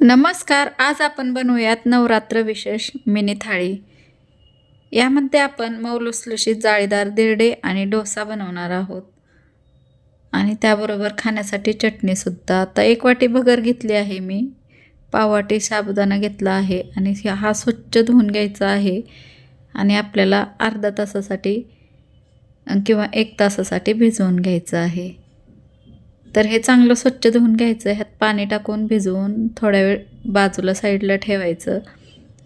नमस्कार आज आपण बनवूयात नवरात्र विशेष मिनी थाळी. यामध्ये आपण मौलुसलुशीत जाळीदार दिरडे आणि डोसा बनवणार आहोत. आणि त्याबरोबर खाण्यासाठी चटणीसुद्धा आता एक वाटी भगर घेतली आहे मी. पाववाटी साबुदाणा घेतला आहे आणि हा स्वच्छ धुवून घ्यायचा आहे. आणि आपल्याला अर्धा तासासाठी किंवा एक तासासाठी भिजवून घ्यायचं आहे. तर हे चांगलं स्वच्छ धुवून घ्यायचं ह्यात पाणी टाकून भिजवून थोड्या वेळ बाजूला साईडला ठेवायचं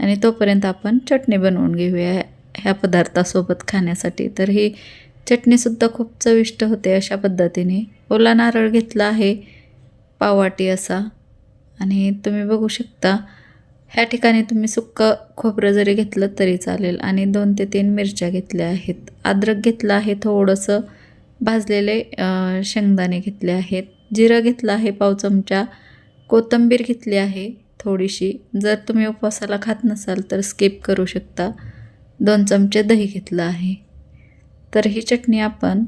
आणि तोपर्यंत आपण चटणी बनवून घेऊया ह्या पदार्थासोबत खाण्यासाठी. तर ही चटणीसुद्धा खूप चविष्ट होते अशा पद्धतीने. ओला नारळ घेतला आहे पावाटी असा. आणि तुम्ही बघू शकता ह्या ठिकाणी तुम्ही सुक्कं खोबरं जरी घेतलं तरी चालेल. आणि दोन ते तीन मिरच्या घेतल्या आहेत. अद्रक घेतलं आहे थोडंसं. भाजलेले शेंगदाणे घेतले आहेत. जिरं घेतलं आहे पाव चमचा. कोथिंबीर घेतली आहे थोडीशी. जर तुम्ही उपवासाला खात नसाल तर स्किप करू शकता. दोन चमचे दही घेतलं आहे. तर ही चटणी आपण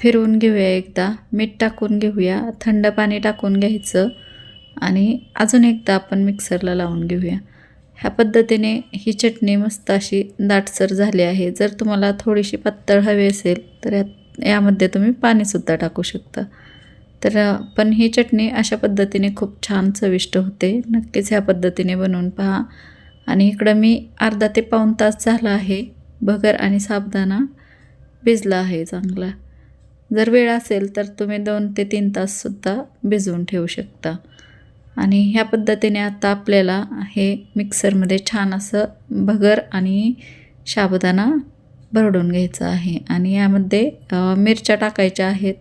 फिरवून घेऊया एकदा. मीठ टाकून घेऊया. थंड पाणी टाकून घ्यायचं. आणि अजून एकदा आपण मिक्सरला लावून घेऊया. ह्या पद्धतीने ही चटणी मस्त अशी दाटसर झाली आहे. जर तुम्हाला थोडीशी पातळ हवी असेल तर यात यामध्ये तुम्ही पाणीसुद्धा टाकू शकता. तर पण ही चटणी अशा पद्धतीने खूप छान चविष्ट होते. नक्कीच ह्या पद्धतीने बनवून पहा. आणि इकडं मी अर्धा ते पाऊण तास झाला आहे. भगर आणि साबदाणा भिजला आहे चांगला. जर वेळ असेल तर तुम्ही दोन ते तीन ताससुद्धा भिजवून ठेवू शकता. आणि ह्या पद्धतीने आता आपल्याला हे मिक्सरमध्ये छान असं भगर आणि साबुदाणा भरडून घ्यायचं आहे. आणि यामध्ये मिरच्या टाकायच्या आहेत.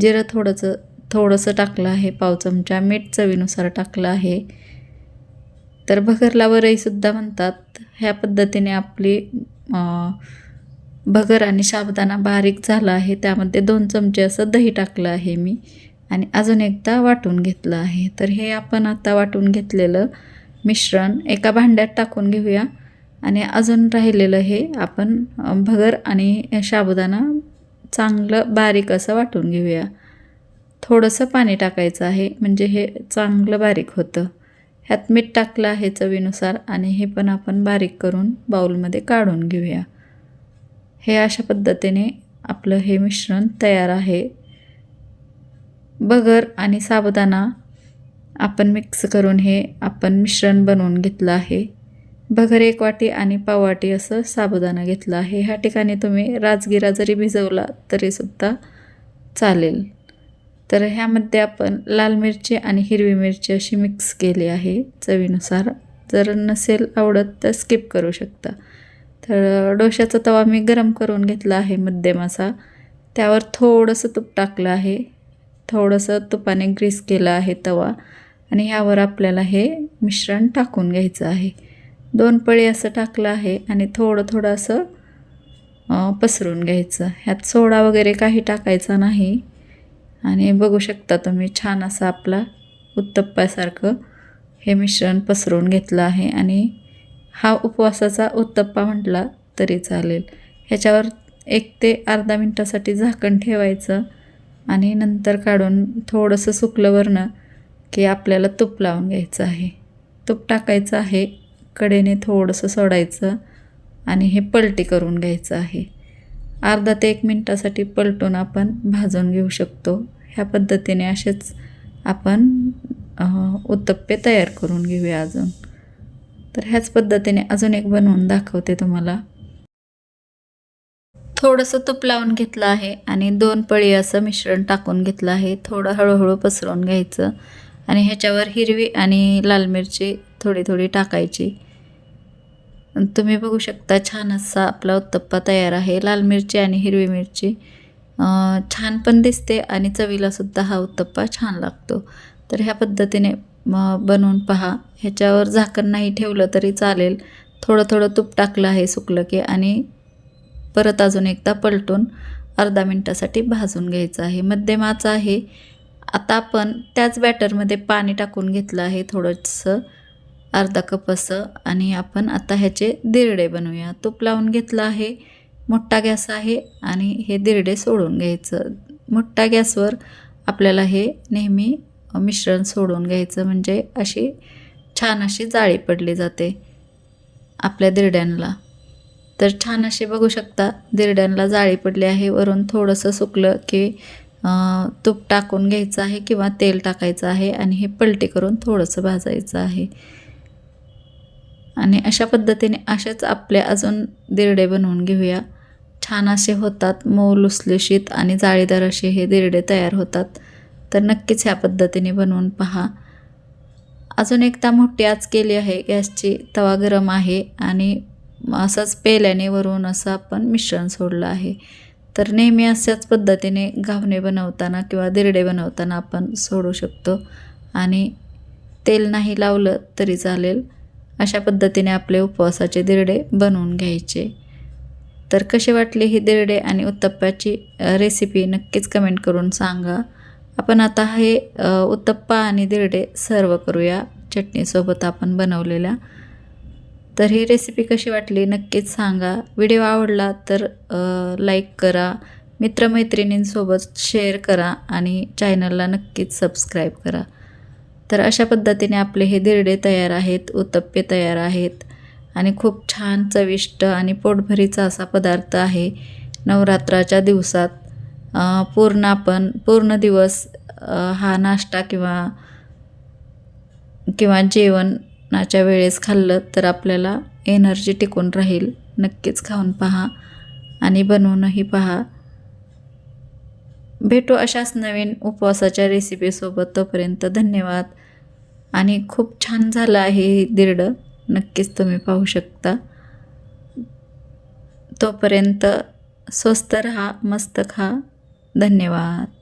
जिरं थोडंसं थोडंसं टाकलं आहे. पाव चमचा मीठ चवीनुसार टाकलं आहे. तर भगरला वरईसुद्धा म्हणतात ह्या पद्धतीने आपली भगर आणि साबुदाणा बारीक झाला आहे. त्यामध्ये दोन चमचे असं दही टाकलं आहे मी. आणि अजून एकदा वाटून घेतलं आहे. तर हे आपण आता वाटून घेतलेलं मिश्रण एका भांड्यात टाकून घेऊया. आणि अजून राहिलेलं हे आपण भगर आणि साबुदाणा चांगलं बारीक असं वाटून घेऊया. थोडंसं पाणी टाकायचं आहे म्हणजे हे चांगलं बारीक होतं. ह्यात मीठ टाकलं आहे चवीनुसार आणि हे पण आपण बारीक करून बाऊलमध्ये काढून घेऊया. हे अशा पद्धतीने आपलं हे मिश्रण तयार आहे. बगर आणि साबुदाणा आपण मिक्स करून हे आपण मिश्रण बनवून घेतलं आहे. भगर एक वाटी आणि पाववाटी असं साबुदाणा घेतला आहे. ह्या ठिकाणी तुम्ही राजगिरा जरी भिजवला तरीसुद्धा चालेल. तर ह्यामध्ये आपण लाल मिरची आणि हिरवी मिरची अशी मिक्स केली आहे चवीनुसार. जर नसेल आवडत तर स्किप करू शकता. तर डोश्याचा तवा मी गरम करून घेतला आहे मध्यम असा. त्यावर थोडंसं तूप टाकलं आहे. थोडंसं तुपाने ग्रीस केलं आहे तवा. आणि ह्यावर आपल्याला हे मिश्रण टाकून घ्यायचं आहे. दोन पळी असं टाकलं आहे आणि थोडं थोडं असं पसरून घ्यायचं. ह्यात सोडा वगैरे काही टाकायचा नाही. आणि बघू शकता तुम्ही छान असं आपला उत्तप्पासारखं हे मिश्रण पसरून घेतलं आहे. आणि हा उपवासाचा उत्तप्पा म्हटला तरी चालेल. ह्याच्यावर एक ते अर्धा मिनटासाठी झाकण ठेवायचं आणि नंतर काढून थोडंसं सुकलं वरणं की आपल्याला तूप लावून घ्यायचं आहे. तूप टाकायचं आहे. कडेने थोडंसं सोडायचं आणि हे पलटी करून घ्यायचं आहे. अर्धा ते एक मिनटासाठी पलटून आपण भाजून घेऊ शकतो. ह्या पद्धतीने असेच आपण उत्तप्पे तयार करून घेऊया अजून. तर ह्याच पद्धतीने अजून एक बनवून दाखवते तुम्हाला. थोडंसं तूप लावून घेतलं आहे आणि दोन पळी असं मिश्रण टाकून घेतलं आहे. थोडं हळूहळू पसरवून घ्यायचं आणि ह्याच्यावर हिरवी आणि लाल मिरची थोडी थोडी टाकायची. तुम्ही बघू शकता छान असा आपला उत्तप्पा तयार आहे. लाल मिरची आणि हिरवी मिरची. छान पण दिसते आणि चवीलासुद्धा हा उत्तप्पा छान लागतो. तर ह्या पद्धतीने बनवून पहा. ह्याच्यावर झाकण नाही ठेवलं तरी चालेल. थोडं थोडं तूप टाकलं आहे सुकलं की आणि परत अजून एकदा पलटून अर्धा मिनटासाठी भाजून घ्यायचं आहे. मध्यमाचं आहे. आता आपण त्याच बॅटरमध्ये पाणी टाकून घेतलं आहे थोडंसं. अर्धा कप असं आणि आपण आता ह्याचे दिरडे बनवूया. तूप लावून घेतलं आहे मोठा गॅस आहे आणि हे दिरडे सोडून घ्यायचं. मोठ्या गॅसवर आपल्याला हे नेहमी मिश्रण सोडून घ्यायचं म्हणजे अशी छान अशी जाळी पडली जाते आपल्या दिरड्यांना. तर छान असे बघू शकता दिरड्यांना जाळी पडली आहे. वरून थोडंसं सुकलं की तूप टाकून घ्यायचं आहे किंवा तेल टाकायचं आहे आणि हे पलटी करून थोडंसं भाजायचं आहे. आणि अशा पद्धतीने असेच आपले अजून दिरडे बनवून घेऊया. छान असे होतात मऊ लुसलुशीत आणि जाळीदार असे हे दिरडे तयार होतात. तर नक्कीच ह्या पद्धतीने बनवून पहा. अजून एकदा मोठी आच केली आहे गॅसची तवा गरम आहे आणि असंच पेल्याने वरून असं आपण मिश्रण सोडलं आहे. तर नेहमी अशाच पद्धतीने घावणे बनवताना किंवा दिरडे बनवताना आपण सोडू शकतो आणि तेल नाही लावलं तरी चालेल. अशा पद्धतीने आपले उपवासाचे दिरडे बनवून घ्यायचे. तर कसे वाटले ही दिरडे आणि उत्तप्प्याची रेसिपी नक्कीच कमेंट करून सांगा. आपण आता हे उत्तप्पा आणि दिरडे सर्व करूया. चटणीसोबत आपण बनवलेल्या. तर ही रेसिपी कशी वाटली नक्कीच सांगा. व्हिडिओ आवडला तर लाईक करा. मित्रमैत्रिणींसोबत शेअर करा आणि चॅनलला नक्कीच सबस्क्राईब करा. तर अशा पद्धतीने आपले हे दिरडे तयार आहेत उत्तप्पे तयार आहेत. आणि खूप छान चविष्ट आणि पोटभरीचा असा पदार्थ आहे नवरात्राच्या दिवसात. पूर्ण आपण पूर्ण दिवस हा नाश्ता किंवा किंवा जेवणाच्या वेळेस खाल्लं तर आपल्याला एनर्जी टिकून राहील. नक्कीच खाऊन पहा आणि बनवूनही पहा. भेटू अशाच नवीन उपवासाच्या रेसिपीसोबत तोपर्यंत धन्यवाद. आणि खूप छान झालं आहे दिरडं नक्कीच तुम्ही पाहू शकता. तोपर्यंत स्वस्त रहा मस्त खा. धन्यवाद.